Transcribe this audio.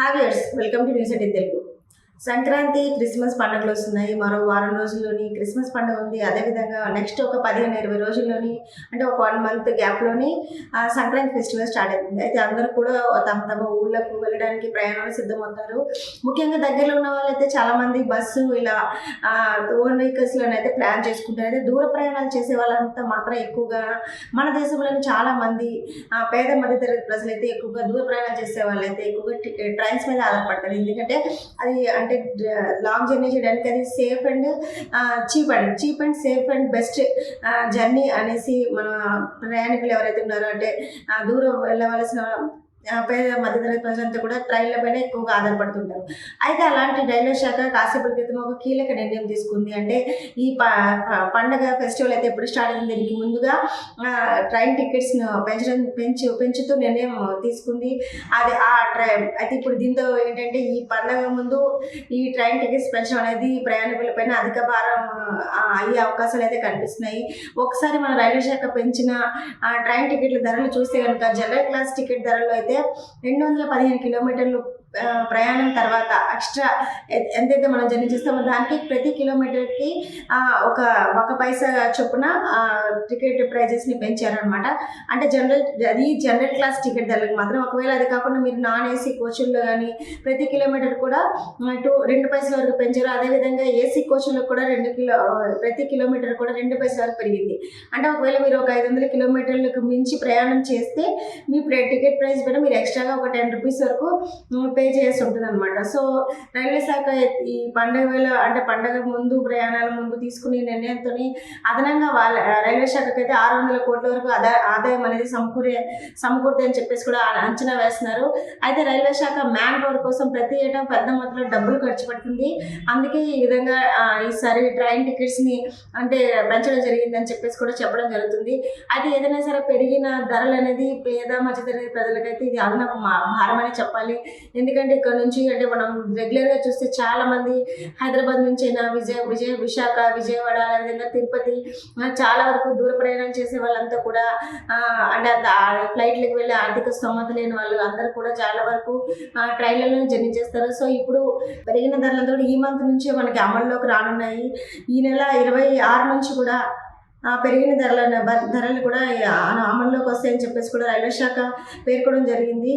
Hi viewers welcome to news eighteen Telugu. Sankranti Christmas పండుగలు వస్తున్నాయి. మరో వారం రోజుల్లోని క్రిస్మస్ పండుగ ఉంది. అదేవిధంగా నెక్స్ట్ ఒక పదిహేను ఇరవై రోజుల్లోని అంటే ఒక వన్ మంత్ గ్యాప్లోని సంక్రాంతి ఫెస్టివల్ స్టార్ట్ అవుతుంది. అయితే అందరూ కూడా తమ తమ ఊళ్ళకు వెళ్ళడానికి ప్రయాణాలు సిద్ధమవుతారు. ముఖ్యంగా దగ్గరలో ఉన్న వాళ్ళైతే చాలామంది బస్సు ఇలా ఓన్ వెహికల్స్లోనే అయితే ప్లాన్ చేసుకుంటారు. అయితే దూర ప్రయాణాలు చేసే వాళ్ళంతా మాత్రం ఎక్కువగా మన దేశంలోని చాలామంది పేద మధ్యతరగతి ప్రజలు అయితే ఎక్కువగా దూర ప్రయాణం చేసే వాళ్ళు అయితే ఎక్కువగా ట్రైన్స్ మీద ఆధారపడతారు. ఎందుకంటే అది అంటే లాంగ్ జర్నీ చేయడానికి అది safe and cheap and. Cheap and safe and best journey అనేసి మన ప్రయాణికులు ఎవరైతే ఉన్నారో అంటే ఆ, దూరం వెళ్ళవలసిన పేద మధ్యతరగతి ప్రజలంతా కూడా ట్రైన్ల పైన ఎక్కువగా ఆధారపడుతుంటారు. అయితే అలాంటి రైల్వే శాఖ కాసేపటి క్రితం ఒక కీలక నిర్ణయం తీసుకుంది. అంటే ఈ ప పండగ ఫెస్టివల్ అయితే ఎప్పుడు స్టార్ట్ అయింది? దీనికి ముందుగా ట్రైన్ టికెట్స్ను పెంచడం పెంచు పెంచుతూ నిర్ణయం తీసుకుంది. అది ఆ ట్రైన్ అయితే ఇప్పుడు దీంతో ఏంటంటే ఈ పండగ ముందు ఈ ట్రైన్ టికెట్స్ పెంచడం అనేది ప్రయాణికులపైన అధిక భారం అయ్యే అవకాశాలు అయితే కనిపిస్తున్నాయి. ఒకసారి మన రైల్వే శాఖ పెంచిన ట్రైన్ టికెట్ల ధరలు చూస్తే కనుక జనరల్ క్లాస్ టికెట్ ధరలు అయితే రెండు వందల పదిహేను కిలోమీటర్లు ప్రయాణం తర్వాత ఎక్స్ట్రా ఎంతైతే మనం జర్నీ చేస్తామో దానికి ప్రతి కిలోమీటర్కి ఒక ఒక పైసా చొప్పున టికెట్ ప్రైజెస్ని పెంచారనమాట అంటే జనరల్ అది జనరల్ క్లాస్ టికెట్ ధరలకు మాత్రం ఒకవేళ అది కాకుండా మీరు నాన్ ఏసీ కోచుల్లో కానీ ప్రతి కిలోమీటర్ కూడా టూ రెండు పైసల వరకు పెంచారు అదేవిధంగా ఏసీ కోచ్లకు కూడా రెండు కిలో ప్రతి కిలోమీటర్ కూడా రెండు పైసల వరకు పెరిగింది. అంటే ఒకవేళ మీరు ఒక ఐదు వందల కిలోమీటర్లకు మించి ప్రయాణం చేస్తే మీ టికెట్ ప్రైస్ కూడా మీరు ఎక్స్ట్రాగా ఒక టెన్ రూపీస్ వరకు పే చేయాల్సి ఉంటుంది అనమాట సో రైల్వే శాఖ ఈ పండగ వేళ అంటే పండగ ముందు ప్రయాణాల ముందు తీసుకునే నిర్ణయంతో అదనంగా వాళ్ళ రైల్వే శాఖకి అయితే ఆరు వందల కోట్ల వరకు ఆదా ఆదాయం అనేది సమకూరే సమకూరుతాయి అని చెప్పేసి కూడా అంచనా వేస్తున్నారు. అయితే రైల్వే శాఖ మ్యాన్ పవర్ కోసం ప్రతి ఏటా పెద్ద మొత్తంలో డబ్బులు ఖర్చు పెడుతుంది. అందుకే ఈ విధంగా ఈసారి ట్రైన్ టికెట్స్ని అంటే పెంచడం జరిగిందని చెప్పేసి కూడా చెప్పడం జరుగుతుంది. అయితే ఏదైనా సరే పెరిగిన ధరలు అనేది పేద మధ్యతరగతి ప్రజలకైతే ఇది అదనపు భారం అని చెప్పాలి. ఎందుకంటే ఎందుకంటే ఇక్కడ నుంచి అంటే మనం రెగ్యులర్గా చూస్తే చాలా మంది హైదరాబాద్ నుంచి అయినా విజయ విజయ విశాఖ విజయవాడ అదేవిధంగా తిరుపతి చాలా వరకు దూర ప్రయాణం చేసే వాళ్ళంతా కూడా అంటే ఫ్లైట్లకు వెళ్ళే ఆర్థిక స్తోమత లేని వాళ్ళు అందరూ కూడా చాలా వరకు ట్రైన్లలో జర్నీ చేస్తారు. సో ఇప్పుడు పెరిగిన ధరలతో ఈ మంత్ నుంచే మనకి అమల్లోకి రానున్నాయి. ఈ నెల ఇరవై ఆరు నుంచి కూడా ఆ, పెరిగిన ధరల ధరలు కూడా అమల్లోకి వస్తాయని చెప్పేసి కూడా రైల్వే శాఖ పేర్కొనడం జరిగింది.